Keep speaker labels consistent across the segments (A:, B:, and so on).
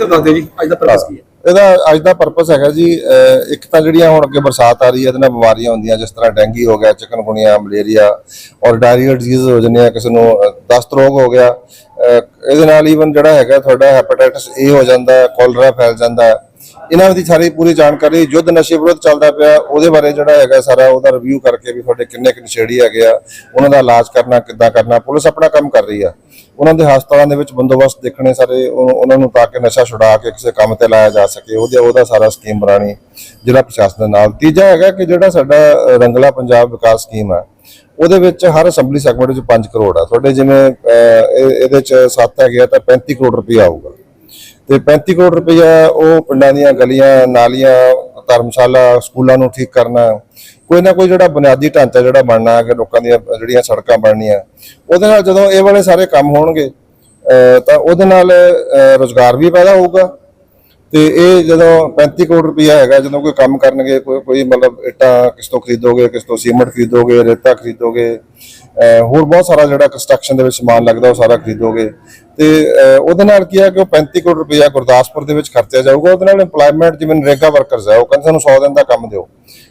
A: ਤੇ ਦੱਸ ਦਿਓ ਜੀ, ਅੱਜ ਦਾ ਪਰਪਸ ਕੀ ਹੈ?
B: ਇਹਦਾ ਅੱਜ ਦਾ ਪਰਪਸ ਹੈਗਾ ਜੀ, ਅਹ, ਇੱਕ ਤਾਂ ਜਿਹੜੀਆਂ ਹੁਣ ਅੱਗੇ ਬਰਸਾਤ ਆ ਰਹੀ ਹੈ, ਇਹਦੇ ਨਾਲ ਬਿਮਾਰੀਆਂ ਹੁੰਦੀਆਂ, ਜਿਸ ਤਰ੍ਹਾਂ ਡੈਂਗੀ ਹੋ ਗਿਆ ਚਿਕਨਗੁਨੀਆ ਮਲੇਰੀਆ ਔਰ ਡਾਇਰੀਆ ਡਿਜ਼ੀਜ਼ ਹੋ ਜਾਂਦੀਆਂ, ਕਿਸੇ ਨੂੰ ਦਸਤ ਰੋਗ ਹੋ ਗਿਆ ਇਹਦੇ ਨਾਲ ਈਵਨ ਜਿਹੜਾ ਹੈਗਾ, ਤੁਹਾਡਾ ਹੈਪੇਟਾਈਟਸ ਏ ਹੋ ਜਾਂਦਾ ਕੋਲਰਾ ਫੈਲ ਜਾਂਦਾ ਇਹਨਾਂ ਦੀ ਸਾਰੀ ਪੂਰੀ ਜਾਣਕਾਰੀ, ਯੁੱਧ ਨਸ਼ੇ ਵਿਰੁੱਧ ਚੱਲਦਾ ਪਿਆ, ਉਹਦੇ ਬਾਰੇ ਜਿਹੜਾ ਹੈਗਾ ਸਾਰਾ ਉਹਦਾ ਰਿਵਿਊ ਕਰਕੇ ਵੀ ਤੁਹਾਡੇ ਕਿੰਨੇ ਕੁ ਨਸ਼ੇੜੀ ਹੈਗੇ ਆ, ਉਹਨਾਂ ਦਾ ਇਲਾਜ ਕਰਨਾ, ਕਿੱਦਾਂ ਕਰਨਾ, ਪੁਲਿਸ ਆਪਣਾ ਕੰਮ ਕਰ ਰਹੀ ਆ। ਉਹਨਾਂ ਦੇ ਹਸਪਤਾਲਾਂ ਦੇ ਵਿੱਚ ਬੰਦੋਬਸਤ ਦੇਖਣੇ ਸਾਰੇ ਉਹਨਾਂ ਨੂੰ ਤਾਂ ਕਿ ਨਸ਼ਾ ਛੁਡਾ ਕੇ ਕਿਸੇ ਕੰਮ ਤੇ ਲਾਇਆ ਜਾ ਸਕੇ, ਉਹਦੇ, ਉਹਦਾ ਸਾਰਾ ਸਕੀਮ ਬਣਾਣੀ ਜ਼ਿਲ੍ਹਾ ਪ੍ਰਸ਼ਾਸਨ ਦੇ ਨਾਲ। ਤੀਜਾ ਹੈਗਾ ਕਿ ਜਿਹੜਾ ਸਾਡਾ ਰੰਗਲਾ ਪੰਜਾਬ ਵਿਕਾਸ ਸਕੀਮ ਹੈ ਉਹਦੇ ਵਿੱਚ ਹਰ ਅਸੈਂਬਲੀ ਸੈਗਮੈਂਟ ਵਿੱਚ 5 ਕਰੋੜ ਆ। ਤੁਹਾਡੇ ਜਿਵੇਂ ਇਹਦੇ ਚ 7 ਹੈਗੇ ਆ, ਤਾਂ 35 ਕਰੋੜ ਰੁਪਇਆ ਆਊਗਾ। ਤੇ 35 ਕਰੋੜ ਰੁਪਇਆ ਉਹ ਪਿੰਡਾਂ ਦੀਆਂ ਗਲੀਆਂ, ਨਾਲੀਆਂ, ਧਰਮਸ਼ਾਲਾ, ਸਕੂਲਾਂ ਨੂੰ ਠੀਕ ਕਰਨਾ ਕੋਈ ਨਾ ਕੋਈ ਜਿਹੜਾ ਬੁਨਿਆਦੀ ਢਾਂਚਾ ਜਿਹੜਾ ਬਣਨਾ ਹੈ ਕਿ ਲੋਕਾਂ ਦੀਆਂ ਜਿਹੜੀਆਂ ਸੜਕਾਂ ਬਣਨੀਆਂ, ਉਹਦੇ ਨਾਲ ਜਦੋਂ ਇਹ ਵਾਲੇ ਸਾਰੇ ਕੰਮ ਹੋਣਗੇ, ਅਹ ਤਾਂ ਉਹਦੇ ਨਾਲ, ਅਹ ਰੁਜ਼ਗਾਰ ਵੀ ਪੈਦਾ ਹੋਊਗਾ। ਤੇ ਇਹ ਜਦੋਂ 35 ਕਰੋੜ ਰੁਪਇਆ ਹੈਗਾ, ਜਦੋਂ ਕੋਈ ਕੰਮ ਕਰਨਗੇ, ਕੋਈ ਕੋਈ ਮਤਲਬ ਇੱਟਾਂ ਕਿਸ ਤੋਂ ਖਰੀਦੋਗੇ, ਕਿਸ ਤੋਂ ਸੀਮੈਂਟ ਖਰੀਦੋਗੇ, ਰੇਤਾ ਖਰੀਦੋਗੇ ਹੋਰ ਬਹੁਤ ਸਾਰਾ ਜਿਹੜਾ ਕੰਸਟਰਕਸ਼ਨ ਦੇ ਵਿੱਚ ਸਮਾਨ ਲੱਗਦਾ, ਉਹ ਸਾਰਾ ਖਰੀਦੋਗੇ। ਤੇ ਉਹਦੇ ਨਾਲ ਕੀ ਹੈ ਕਿ ਉਹ 35 ਕਰੋੜ ਰੁਪਇਆ ਗੁਰਦਾਸਪੁਰ ਦੇ ਵਿੱਚ ਖਰਚਿਆ ਜਾਊਗਾ, ਉਹਦੇ ਨਾਲ ਏਮਪਲੋਇਮੈਂਟ ਜਿਵੇਂ ਨਰੇਗਾ ਵਰਕਰਸ ਹੈ ਉਹ ਕਹਿੰਦੇ ਸਾਨੂੰ 100 ਦਿਨ ਦਾ ਕੰਮ ਦਿਓ।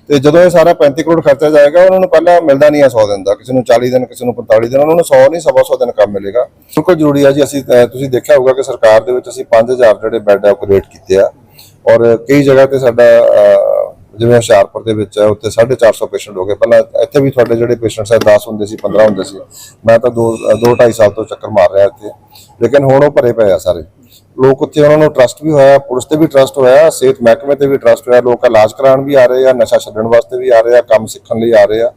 B: ਤੇ ਜਦੋਂ ਇਹ ਸਾਰਾ 35 ਕਰੋੜ ਖਰਚਿਆ ਜਾਏਗਾ, ਉਹਨਾਂ ਨੂੰ ਪਹਿਲਾਂ ਮਿਲਦਾ ਨਹੀਂ ਹੈ 100 ਦਿਨ ਦਾ। ਕਿਸੇ ਨੂੰ 40 ਦਿਨ, ਕਿਸੇ ਨੂੰ 45 ਦਿਨ, ਉਹਨਾਂ ਨੂੰ 100 ਨਹੀਂ, ਸਵਾ 100 ਦਿਨ ਕੰਮ ਮਿਲੇਗਾ। ਬਿਲਕੁਲ ਜ਼ਰੂਰੀ ਹੈ ਜੀ, ਅਸੀਂ ਤੁਸੀਂ ਦੇਖਿਆ ਹੋਊਗਾ ਕਿ ਸਰਕਾਰ ਦੇ ਵਿੱਚ ਅਸੀਂ 5000 ਜਿਹੜੇ ਬੈੱਡ ਆ, ਉਹ ਕ੍ਰੀਏਟ ਕੀਤੇ ਆ। ਔਰ ਕਈ ਜਗ੍ਹਾ ਤੇ ਸਾਡਾ ਜਿਵੇਂ ਹੁਸ਼ਿਆਰਪੁਰ ਦੇ ਵਿੱਚ ਹੈ ਉੱਥੇ 450 ਪੇਸ਼ੈਂਟ ਹੋ ਗਏ। ਪਹਿਲਾਂ ਇੱਥੇ ਵੀ ਤੁਹਾਡੇ ਜਿਹੜੇ ਪੇਸ਼ੈਂਟਸ ਹੈ 10 ਹੁੰਦੇ ਸੀ 15 ਹੁੰਦੇ ਸੀ। ਮੈਂ ਤਾਂ 2 2 2.5 ਸਾਲ ਤੋਂ ਚੱਕਰ ਮਾਰ ਰਿਹਾ ਇੱਥੇ। ਲੇਕਿਨ ਹੁਣ ਉਹ ਭਰੇ ਪਏ ਆ ਸਾਰੇ। ਲੋਕ ਉੱਥੇ ਉਹਨਾਂ ਨੂੰ ਟਰਸਟ ਵੀ ਹੋਇਆ, ਪੁਲਿਸ ਤੇ ਵੀ ਟਰਸਟ ਹੋਇਆ, ਸਿਹਤ ਮਹਿਕਮੇ ਤੇ ਵੀ ਟਰਸਟ ਹੋਇਆ, ਲੋਕ ਇਲਾਜ ਕਰਾਉਣ ਵੀ ਆ ਰਹੇ ਆ, ਨਸ਼ਾ ਛੱਡਣ ਵਾਸਤੇ ਵੀ ਆ ਰਹੇ ਆ, ਕੰਮ ਸਿੱਖਣ ਲਈ ਆ ਰਹੇ ਆ।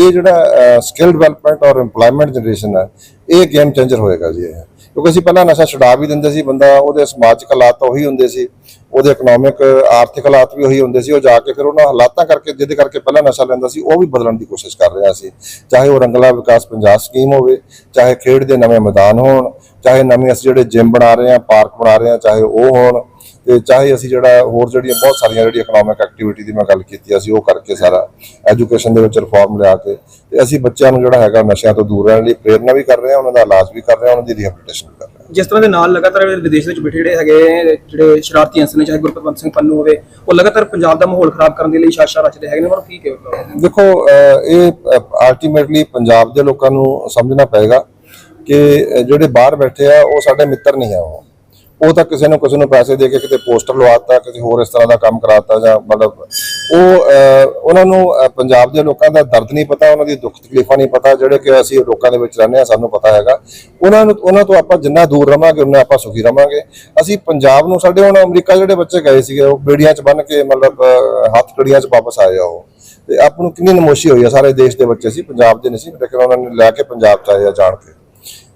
B: ਇਹ ਜਿਹੜਾ ਸਕਿੱਲ ਡਿਵੈਲਪਮੈਂਟ ਔਰ ਏਮਪਲੋਇਮੈਂਟ ਜਨਰੇਸ਼ਨ ਹੈ ਇਹ ਗੇਮ ਚੇਂਜਰ ਹੋਏਗਾ ਜੀ ਇਹ। ਕਿਉਂਕਿ ਅਸੀਂ ਪਹਿਲਾਂ ਨਸ਼ਾ ਛੁਡਾ ਵੀ ਦਿੰਦੇ ਸੀ, ਬੰਦਾ ਉਹਦੇ ਸਮਾਜਿਕ ਹਾਲਾਤ ਤਾਂ ਉਹੀ ਹੁੰਦੇ ਸੀ। ਉਹਦੇ ਇਕਨੋਮਿਕ ਆਰਥਿਕ ਹਾਲਾਤ ਵੀ ਉਹੀ ਹੁੰਦੇ ਸੀ, ਉਹ ਜਾ ਕੇ ਫਿਰ ਉਹਨਾਂ ਹਾਲਾਤਾਂ ਕਰਕੇ, ਜਿਹਦੇ ਕਰਕੇ ਪਹਿਲਾਂ ਨਸ਼ਾ ਲੈਂਦਾ ਸੀ, ਉਹ ਵੀ ਬਦਲਣ ਦੀ ਕੋਸ਼ਿਸ਼ ਕਰ ਰਿਹਾ ਸੀ। ਚਾਹੇ ਉਹ ਰੰਗਲਾ ਵਿਕਾਸ ਪੰਜਾਬ ਸਕੀਮ ਹੋਵੇ, ਚਾਹੇ ਖੇਡ ਦੇ ਨਵੇਂ ਮੈਦਾਨ ਹੋਣ, ਚਾਹੇ ਨਵੇਂ ਅਸੀਂ ਜਿਹੜੇ ਜਿਮ ਬਣਾ ਰਹੇ ਹਾਂ, ਪਾਰਕ ਬਣਾ ਰਹੇ ਹਾਂ, ਚਾਹੇ ਉਹ ਹੋਣ, ਤੇ ਚਾਹੇ ਅਸੀਂ ਜਿਹੜਾ ਹੋਰ ਜਿਹੜੀਆਂ ਬਹੁਤ ਸਾਰੀਆਂ ਜਿਹੜੀ ਇਕਨੋਮਿਕ ਐਕਟੀਵਿਟੀ ਦੀ ਮੈਂ ਗੱਲ ਕੀਤੀ ਅਸੀਂ ਉਹ ਕਰਕੇ ਸਾਰਾ ਐਜੂਕੇਸ਼ਨ ਦੇ ਵਿੱਚ ਰਿਫਾਰਮ ਲਿਆ ਕੇ, ਤੇ ਅਸੀਂ ਬੱਚਿਆਂ ਨੂੰ ਜਿਹੜਾ ਹੈਗਾ ਨਸ਼ਿਆਂ ਤੋਂ ਦੂਰ ਰਹਿਣ ਲਈ ਪ੍ਰੇਰਨਾ ਵੀ ਕਰ ਰਹੇ ਹਾਂ, ਉਹਨਾਂ ਦਾ ਇਲਾਜ ਵੀ ਕਰ ਰਹੇ ਹਾਂ, ਉਹਨਾਂ ਦੀ ਰਿਹੈਬਿਲਿਟੇਸ਼ਨ ਵੀ ਕਰ ਰਹੇ ਹਾਂ।
A: ਜਿਸ ਤਰ੍ਹਾਂ ਦੇ ਨਾਲ ਲਗਾਤਾਰ ਵਿਦੇਸ਼ ਵਿੱਚ ਬੈਠੇ ਜਿਹੜੇ ਹੈਗੇ, ਜਿਹੜੇ ਸ਼ਰਾਰਤੀ ਅੰਸਰ ਨੇ ਚਾਹੇ ਗੁਰਪਤਵੰਤ ਸਿੰਘ ਪੰਨੂ ਹੋਵੇ, ਉਹ ਲਗਾਤਾਰ ਪੰਜਾਬ ਦਾ ਮਾਹੌਲ ਖਰਾਬ ਕਰਨ ਦੇ ਲਈ ਸ਼ਾਸ਼ਾ ਰਚਦੇ ਹੈਗੇ ਨੇ, ਉਹਨਾਂ ਨੂੰ ਕੀ ਕਹੇਗਾ
B: ਦੇਖੋ ਇਹ ਅਲਟੀਮੇਟਲੀ ਪੰਜਾਬ ਦੇ ਲੋਕਾਂ ਨੂੰ ਸਮਝਣਾ ਪਏਗਾ ਕਿ ਜਿਹੜੇ ਬਾਹਰ ਬੈਠੇ ਆ, ਉਹ ਸਾਡੇ ਮਿੱਤਰ ਨਹੀਂ ਆ ਉਹ। ਉਹ ਤਾਂ ਕਿਸੇ ਨੂੰ ਕਿਸੇ ਨੂੰ ਪੈਸੇ ਦੇ ਕੇ ਕਿਤੇ ਪੋਸਟਰ ਲਵਾਤਾ ਕਿਸੇ ਹੋਰ ਇਸ ਤਰ੍ਹਾਂ ਦਾ ਕੰਮ ਕਰਾਤਾ ਜਾਂ ਮਤਲਬ ਉਹ ਉਹਨਾਂ ਨੂੰ ਪੰਜਾਬ ਦੇ ਲੋਕਾਂ ਦਾ ਦਰਦ ਨਹੀਂ ਪਤਾ, ਉਹਨਾਂ ਦੀ ਦੁੱਖ ਤਕਲੀਫਾਂ ਨਹੀਂ ਪਤਾ, ਜਿਹੜੇ ਕਿ ਅਸੀਂ ਲੋਕਾਂ ਦੇ ਵਿੱਚ ਰਹਿੰਦੇ ਆ ਸਾਨੂੰ ਪਤਾ ਹੈਗਾ। ਉਹਨਾਂ ਨੂੰ, ਉਹਨਾਂ ਤੋਂ ਆਪਾਂ ਜਿੰਨਾ ਦੂਰ ਰਵਾਂਗੇ, ਉਨਾ ਆਪਾਂ ਸੁਖੀ ਰਵਾਂਗੇ। ਅਸੀਂ ਪੰਜਾਬ ਨੂੰ ਸਾਡੇ ਹੁਣ ਅਮਰੀਕਾ ਜਿਹੜੇ ਬੱਚੇ ਗਏ ਸੀਗੇ, ਉਹ ਬੇੜੀਆਂ 'ਚ ਬੰਨ ਕੇ ਮਤਲਬ ਹੱਥ ਕੜੀਆਂ 'ਚ ਵਾਪਸ ਆਏ ਆ ਉਹ। ਤੇ ਆਪ ਨੂੰ ਕਿੰਨੀ ਨਮੋਸ਼ੀ ਹੋਈ ਆ, ਸਾਰੇ ਦੇਸ਼ ਦੇ ਬੱਚੇ ਸੀ, ਪੰਜਾਬ ਦੇ ਨਹੀਂ ਸੀ, ਲੇਕਿਨ ਉਹਨਾਂ ਨੇ ਲੈ ਕੇ ਪੰਜਾਬ ਚ ਆਏ ਆ ਜਾਣ ਕੇ।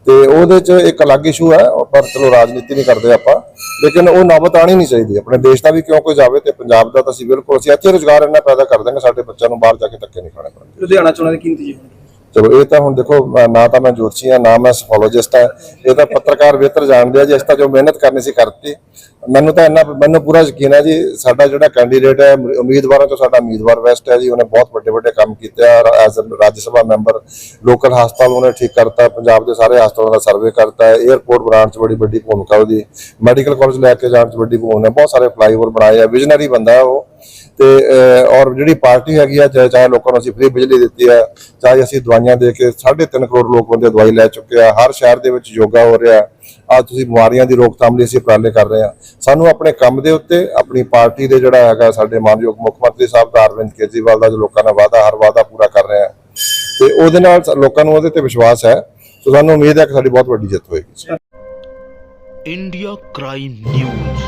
B: ਤੇ ਉਹਦੇ ਚ ਇੱਕ ਅਲੱਗ ਇਸ਼ੂ ਹੈ ਪਰ ਚਲੋ ਰਾਜਨੀਤੀ ਨਹੀਂ ਕਰਦੇ ਆਪਾਂ। ਲੇਕਿਨ ਉਹ ਨੌਬਤ ਆਣੀ ਨਹੀਂ ਚਾਹੀਦੀ, ਆਪਣੇ ਦੇਸ਼ ਦਾ ਵੀ ਕਿਉਂ ਕੋਈ ਜਾਵੇ ਤੇ ਪੰਜਾਬ ਦਾ ਤਾਂ ਅਸੀਂ ਬਿਲਕੁਲ, ਅਸੀਂ ਇੱਥੇ ਰੁਜ਼ਗਾਰ ਇੰਨਾ ਪੈਦਾ ਕਰ ਦਾਂਗੇ ਸਾਡੇ ਬੱਚਿਆਂ ਨੂੰ ਬਾਹਰ ਜਾ ਕੇ ਧੱਕੇ ਨਹੀਂ ਖਾਣੇ ਪੈਣਗੇ।
A: ਲੁਧਿਆਣਾ ਚੋਣਾਂ ਦੇ ਕੀ ਨਤੀਜੇ ਹੋਣਗੇ
B: ਚਲੋ, ਇਹ ਤਾਂ ਹੁਣ ਦੇਖੋ ਨਾ ਤਾਂ ਮੈਂ ਜੋਤਸ਼ੀ ਆ ਨਾ ਮੈਂ ਸਫੋਲੋਜਿਸਟ ਆ ਇਹ ਤਾਂ ਪੱਤਰਕਾਰ ਬਿਹਤਰ ਜਾਣਦੇ ਆ ਜੀ ਇਸ ਤਾਂ ਜੋ ਮਿਹਨਤ ਕਰਨੀ ਸੀ ਕਰਤੀ। ਮੈਨੂੰ ਤਾਂ ਇੰਨਾ ਮੈਨੂੰ ਪੂਰਾ ਯਕੀਨ ਹੈ ਜੀ, ਸਾਡਾ ਜਿਹੜਾ ਕੈਂਡੀਡੇਟ ਹੈ ਉਮੀਦਵਾਰਾਂ ਚੋਂ ਸਾਡਾ ਉਮੀਦਵਾਰ ਵੈਸਟ ਹੈ ਜੀ, ਉਹਨੇ ਬਹੁਤ ਵੱਡੇ ਵੱਡੇ ਕੰਮ ਕੀਤੇ ਆ as Raj Sabha member local ਹਸਪਤਾਲ ਉਹਨੇ ਠੀਕ ਕਰਤਾ, ਪੰਜਾਬ ਦੇ ਸਾਰੇ ਹਸਪਤਾਲਾਂ ਦਾ ਸਰਵੇ ਕਰਤਾ ਹੈ 에ਅਰਪੋਰਟ ਬਣਾਉਣ 'ਚ ਬੜੀ ਵੱਡੀ ਭੂਮਿਕਾ ਉਹਦੀ। ਮੈਡੀਕਲ ਕਾਲਜ ਲੈ ਕੇ ਜਾਣ 'ਚ ਵੱਡੀ ਭੂਮਿਕਾ ਬਹੁਤ ਸਾਰੇ ਫਲਾਈਓਵਰ ਬਣਾਏ ਆ ਵਿਜ਼ਨਰੀ ਬੰਦਾ ਹੈ ਉਹ। ਤੇ ਔਰ ਜਿਹੜੀ ਪਾਰਟੀ ਹੈਗੀ ਆ, ਚਾਹੇ ਲੋਕਾਂ ਨੂੰ ਅਸੀਂ ਫ੍ਰੀ ਬਿਜਲੀ ਦਿੱਤੀ ਆ, ਚਾਹੇ ਅਸੀਂ ਦਵਾਈਆਂ ਦੇ ਕੇ 3.5 ਕਰੋੜ ਲੋਕ ਬੰਦੇ ਦਵਾਈ ਲੈ ਚੁੱਕੇ ਆ, ਹਰ ਸ਼ਹਿਰ ਦੇ ਵਿੱਚ ਯੋਗਾ ਹੋ ਰਿਹਾ ਆ ਤੁਸੀਂ ਬਿਮਾਰੀਆਂ ਦੀ ਰੋਕਥਾਮ ਲਈ ਅਸੀਂ ਉਪਰਾਲੇ ਕਰ ਰਹੇ ਆ। ਸਾਨੂੰ ਆਪਣੇ ਕੰਮ ਦੇ ਉੱਤੇ, ਆਪਣੀ ਪਾਰਟੀ ਦੇ ਜਿਹੜਾ ਹੈਗਾ ਸਾਡੇ ਮਾਨਯੋਗ ਮੁੱਖ ਮੰਤਰੀ ਸਾਹਿਬ ਦਾ ਅਰਵਿੰਦ ਕੇਜਰੀਵਾਲ ਦਾ ਜੋ ਲੋਕਾਂ ਨਾਲ ਵਾਅਦਾ, ਹਰ ਵਾਅਦਾ ਪੂਰਾ ਕਰ ਰਹੇ ਆ। ਤੇ ਉਹਦੇ ਨਾਲ ਲੋਕਾਂ ਨੂੰ ਉਹਦੇ ਤੇ ਵਿਸ਼ਵਾਸ ਹੈ। ਸੋ ਸਾਨੂੰ ਉਮੀਦ ਹੈ ਕਿ ਸਾਡੀ ਬਹੁਤ ਵੱਡੀ ਜਿੱਤ ਹੋਏਗੀ।
C: India crime news.